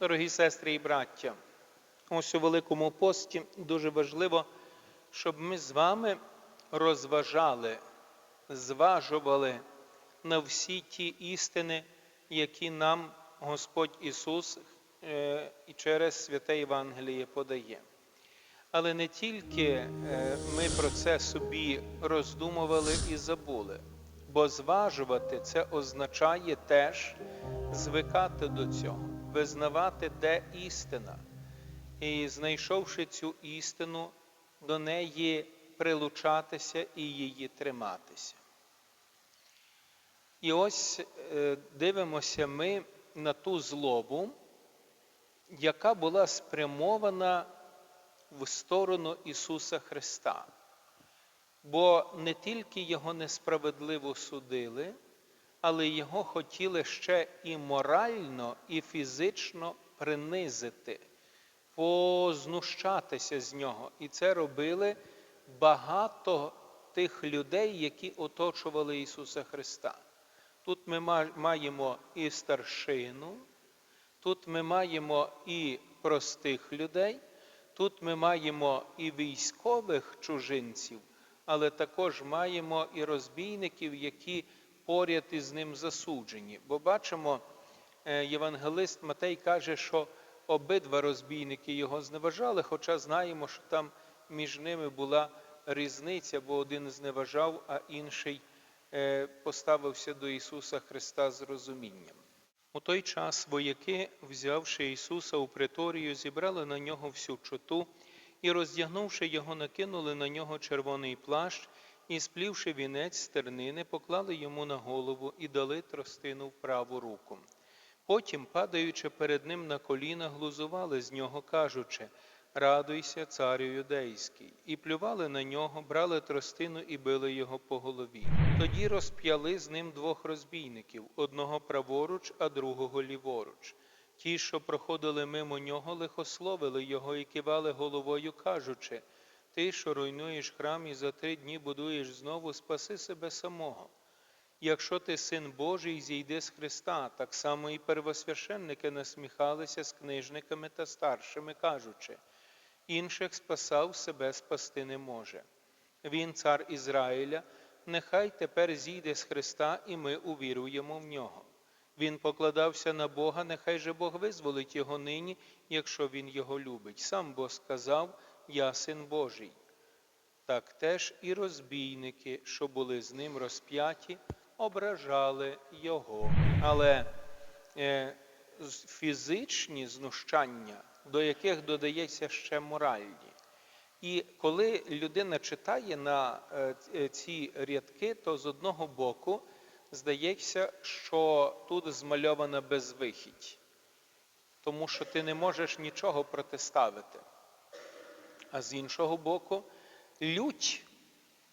Дорогі сестри і браття, ось у Великому пості дуже важливо, щоб ми з вами розважали, зважували на всі ті істини, які нам Господь Ісус е, і через святе Євангеліє подає. Але не тільки е, ми про це собі роздумували і забули, бо зважувати це означає теж звикати до цього, визнавати, де істина, і знайшовши цю істину, до неї прилучатися і її триматися. І ось е, дивимося ми на ту злобу, яка була спрямована в сторону Ісуса Христа. Бо не тільки Його несправедливо судили, але Його хотіли ще і морально, і фізично принизити, познущатися з нього. І це робили багато тих людей, які оточували Ісуса Христа. Тут ми маємо і старшину, тут ми маємо і простих людей, тут ми маємо і військових чужинців, але також маємо і розбійників, які поряд із ним засуджені. Бо бачимо, е, євангелист Матей каже, що обидва розбійники його зневажали, хоча знаємо, що там між ними була різниця, бо один зневажав, а інший е, поставився до Ісуса Христа з розумінням. У той час вояки, взявши Ісуса у приторію, зібрали на нього всю чоту і, роздягнувши його, накинули на нього червоний плащ і, сплівши вінець з тернини, поклали йому на голову і дали тростину в праву руку. Потім, падаючи перед ним на коліна, глузували з нього, кажучи Радуйся, царю юдейський, і плювали на нього, брали тростину і били його по голові. Тоді розп'яли з ним двох розбійників одного праворуч, а другого ліворуч. Ті, що проходили мимо нього, лихословили його і кивали головою, кажучи Ти, що руйнуєш храм і за три дні будуєш знову, спаси себе самого. Якщо ти син Божий, зійди з Христа, так само і первосвященники насміхалися з книжниками та старшими, кажучи інших спасав себе спасти не може. Він, цар Ізраїля, нехай тепер зійде з Христа, і ми увіруємо в нього. Він покладався на Бога, нехай же Бог визволить його нині, якщо Він його любить. Сам Бог сказав, Я син Божий. Так теж і розбійники, що були з ним розп'яті, ображали Його. Але е, фізичні знущання до яких додається ще моральні. І коли людина читає на е, ці рядки, то з одного боку здається, що тут змальована безвихідь, тому що ти не можеш нічого протиставити. А з іншого боку, лють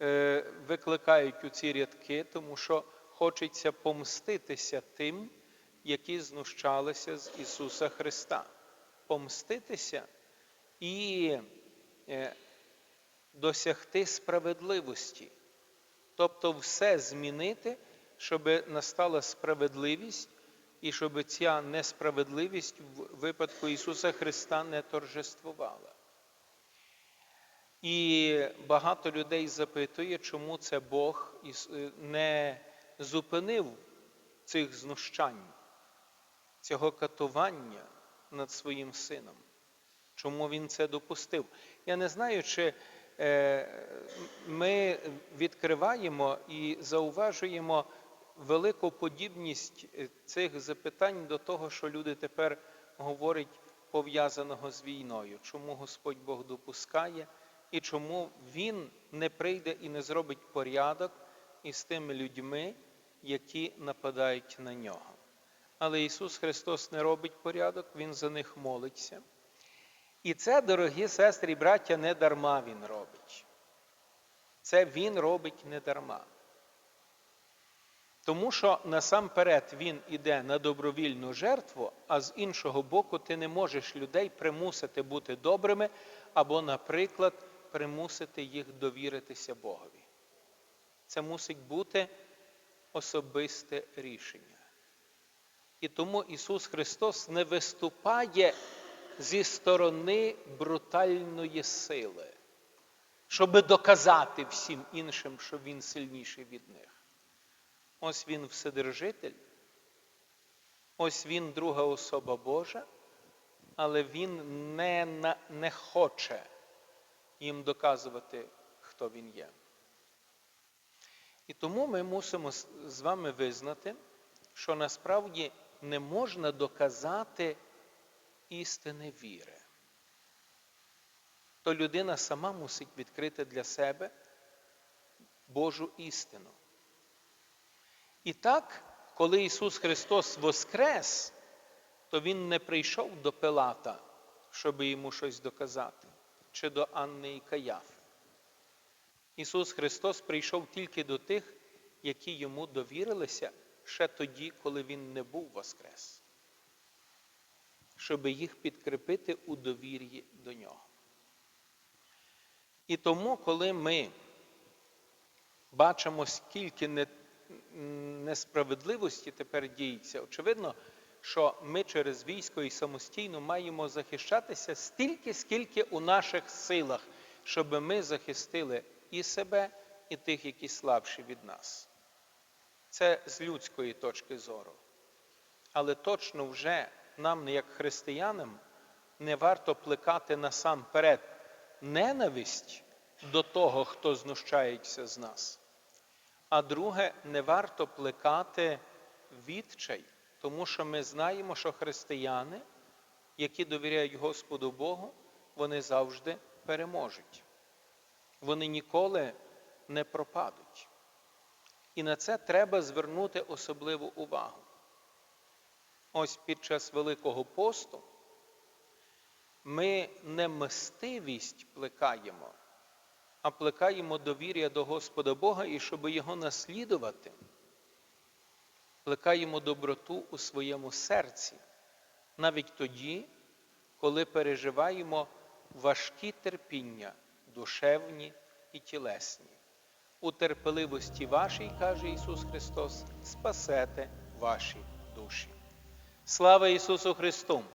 е, викликають у ці рядки, тому що хочеться помститися тим, які знущалися з Ісуса Христа помститися і е, досягти справедливості, тобто все змінити, щоб настала справедливість і щоб ця несправедливість в випадку Ісуса Христа не торжествувала. І багато людей запитує, чому це Бог е, не зупинив цих знущань, цього катування над своїм сином. Чому він це допустив? Я не знаю, чи е, ми відкриваємо і зауважуємо велику подібність е, цих запитань до того, що люди тепер говорять пов'язаного з війною. Чому Господь Бог допускає і чому Він не прийде і не зробить порядок із тими людьми, які нападають на нього. Але Ісус Христос не робить порядок, Він за них молиться. І це, дорогі сестри і браття, не дарма Він робить. Це Він робить не дарма. Тому що насамперед Він іде на добровільну жертву, а з іншого боку, ти не можеш людей примусити бути добрими або, наприклад, примусити їх довіритися Богові. Це мусить бути особисте рішення. І тому Ісус Христос не виступає зі сторони брутальної сили, щоб доказати всім іншим, що Він сильніший від них. Ось Він Вседержитель, ось Він друга особа Божа, але Він не, не хоче їм доказувати, хто Він є. І тому ми мусимо з- вами визнати, що насправді не можна доказати істини віри. То людина сама мусить відкрити для себе Божу істину. І так, коли Ісус Христос воскрес, то Він не прийшов до Пилата, щоб йому щось доказати, чи до Анни і Каяфи. Ісус Христос прийшов тільки до тих, які йому довірилися ще тоді, коли Він не був воскрес, щоб їх підкріпити у довір'ї до нього. І тому, коли ми бачимо, скільки несправедливості тепер діється, очевидно, що ми через військо і самостійно маємо захищатися стільки, скільки у наших силах, щоб ми захистили і себе, і тих, які слабші від нас. Це з людської точки зору. Але точно вже нам, як християнам, не варто плекати насамперед ненависть до того, хто знущається з нас. А друге, не варто плекати відчай, тому що ми знаємо, що християни, які довіряють Господу Богу, вони завжди переможуть. Вони ніколи не пропадуть. І на це треба звернути особливу увагу. Ось під час Великого посту ми не мстивість плекаємо, а плекаємо довір'я до Господа Бога і щоб його наслідувати, плекаємо доброту у своєму серці, навіть тоді, коли переживаємо важкі терпіння, душевні і тілесні. У терпеливості вашій, каже Ісус Христос, спасете ваші душі. Слава Ісусу Христу!